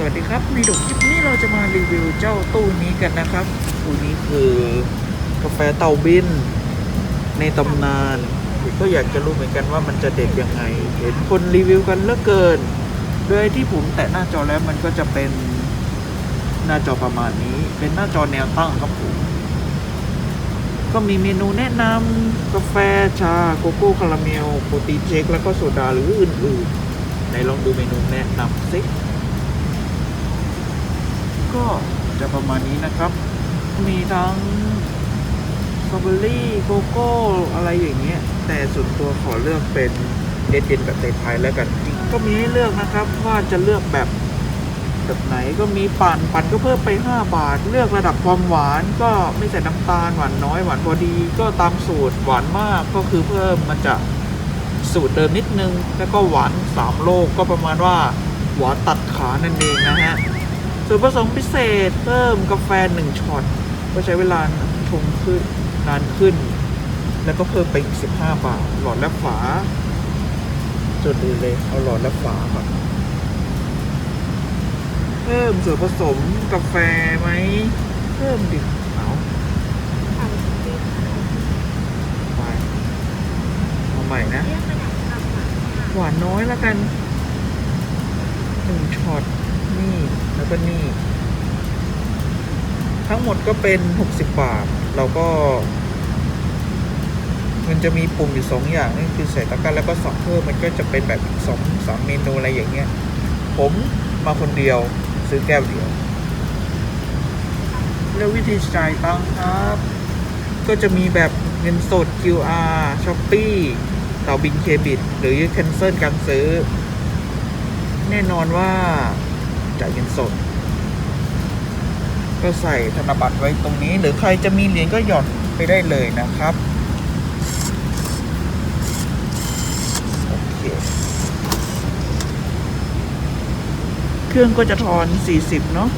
สวัสดีครับ ในดกคลิปนี้เราจะมารีวิวเจ้าตู้นี้กันนะครับตู้นี้คือกาแฟเตาบิน ในตำนานก็อยากจะรู้เหมือนกันว่ามันจะเด็ดยังไง เห็นคนรีวิวกันเลือเกิน โดยที่ผมแตะหน้าจอแล้วมันก็จะเป็นหน้าจอประมาณนี้ เป็นหน้าจอแนวตั้งครับผมก็มีเมนูแนะนำกาแฟชาโกโก้คาราเมลโปรตีนเชคแล้วก็โซดาหรืออื่นๆไหนลองดูเมนูแนะนำสิ ก็จะประมาณนี้นะครับ มีทั้งสตรอเบอรี่โกโก้อะไรอย่างเงี้ย แต่ส่วนตัวขอเลือกเป็นเด็ดเย็นแบบไทยๆแล้วกันจริงก็มีให้เลือกนะครับ ว่าจะเลือกแบบแบบไหนก็มีปั่นปั่นก็เพิ่มไป 5 บาท เลือกระดับความหวานก็ไม่ใส่น้ำตาลหวานน้อยหวานพอดีก็ตามสูตรหวานมากก็คือเพิ่มมันจะสูตรเดิมนิดนึง แล้วก็หวาน3โลกก็ประมาณว่าหวานตัดขานั่นเองนะฮะ ส่วนผสมพิเศษเพิ่มกาแฟหนึ่งช็อตก็ใช้เวลาชงขึ้นนานขึ้น แล้วก็เพิ่มไปอีก15บาท หลอดและฝา จดดูเลยเอาหลอดและฝาก่อนเพิ่มส่วนผสมกาแฟไหมเพิ่มดิเอาไปเอาใหม่นะ หวานน้อยแล้วกันหนึ่งช็อตนี่ แล้วก็นี่ ทั้งหมดก็เป็น 60 บาท เราก็ มันจะมีปุ่มอยู่สองอย่างนั่นคือใส่ตะกร้าแล้วก็สั่งเพิ่มมันก็จะเป็นแบบสองสามเมนูอะไรอย่างเงี้ย ผมมาคนเดียวซื้อแก้วเดียว แล้ววิธีจ่ายตังค์ครับ ก็จะมีแบบเงินสด QR Shopee ต่าบินเคบิตหรือ cancel การซื้อ แน่นอนว่า จ่ายเงินสด ก็ใส่ธนบัตรไว้ตรงนี้ หรือใครจะมีเหรียญก็หย่อนไปได้เลยนะครับโอเคเครื่องก็จะทอน 40 เนาะ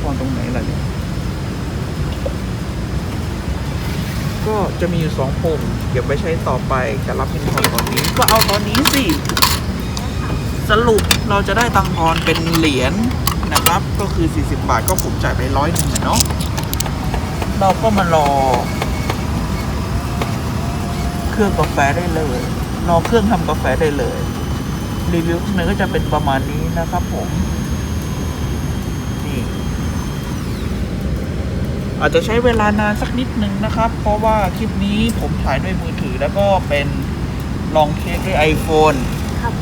ทอนตรงไหนล่ะเนี่ยก็จะมีอยู่สองปุ่มเก็บไว้ใช้ต่อไปจะรับเงินทอนตอนนี้ก็เอาตอนนี้สิ สรุปเราจะได้ตังค์ทอนเป็นเหรียญนะครับ ก็คือ 40 บาทก็ผมจ่ายไปร้อยหนึ่งเนาะเราก็มารอ เครื่องกาแฟได้เลย รอเครื่องทำกาแฟได้เลย รีวิวข้างในก็จะเป็นประมาณนี้นะครับผมนี่อาจจะใช้เวลานานสักนิดนึงนะครับ เพราะว่าคลิปนี้ผมถ่ายด้วยมือถือแล้วก็เป็นลองเทสด้วย iPhone ครับ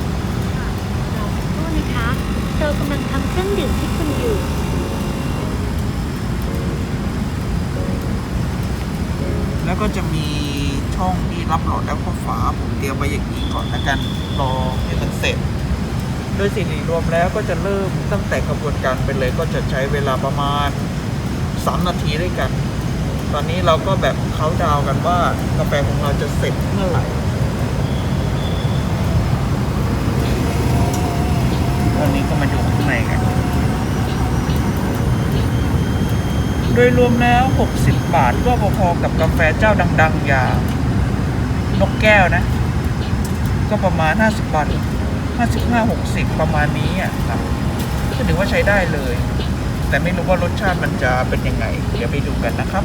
รอสักครู่นะคะ เรากำลังทำเครื่องดื่มให้คุณอยู่ แล้วก็จะมีช่องที่รับหลอดแล้วก็ฝาผมเตรียมไว้อย่างนี้ก่อนแล้วกันรอให้มันเสร็จ โดยสิ่งรวมแล้วก็จะเริ่มตั้งแต่กระบวนการไปเลยก็จะใช้เวลาประมาณ 3 นาทีด้วยกัน ตอนนี้เราก็แบบเขาดาวกันว่ากาแฟของเราจะเสร็จเมื่อไหร่ ตอนนี้ก็มาดูข้างในกัน โดยรวมแล้ว 60 บาทก็พอๆกับกาแฟเจ้าดัง ๆ อย่างนกแก้วนะ ก็ประมาณ 50 บาท 55 60 ประมาณนี้อะครับก็ถือว่าใช้ได้เลย แต่ไม่รู้ว่ารสชาติมันจะเป็นยังไง เดี๋ยวไปดูกันนะครับ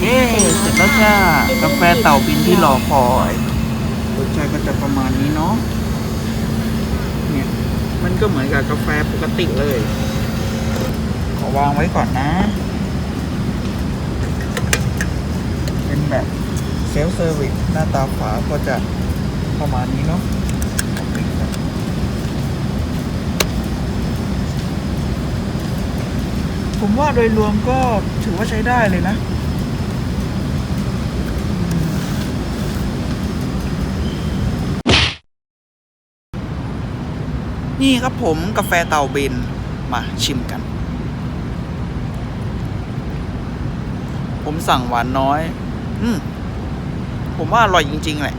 เย้เสร็จแล้วจ้ากาแฟเต่าบินที่รอคอย ชาก็จะประมาณนี้เนาะเนี่ยมันก็เหมือนกับกาแฟปกติเลย ขอวางไว้ก่อนนะ เป็นแบบเซลฟ์เซอร์วิสหน้าตาฝาก็จะประมาณนี้เนาะผมว่าโดยรวมก็ถือว่าใช้ได้เลยนะ นี่ครับผมกาแฟเตาบินมาชิมกัน ผมสั่งหวานน้อย อืมผมว่าอร่อยจริง ๆ แหละ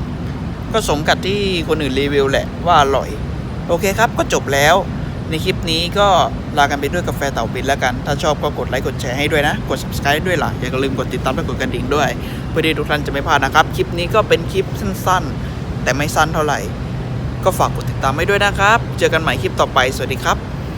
ก็สมกับที่คนอื่นรีวิวแหละว่าอร่อย โอเคครับก็จบแล้วในคลิปนี้ก็ลากันไปด้วยกาแฟเต่าบินแล้วกัน ถ้าชอบก็กดไลค์กดแชร์ให้ด้วยนะ กด subscribe ด้วยล่ะ อย่าลืมกดติดตามและกดกระดิ่งด้วย เพื่อที่ทุกท่านจะไม่พลาดนะครับ คลิปนี้ก็เป็นคลิปสั้นๆ แต่ไม่สั้นเท่าไหร่ ก็ฝากกดติดตามไว้ด้วยนะครับ เจอกันใหม่คลิปต่อไป สวัสดีครับ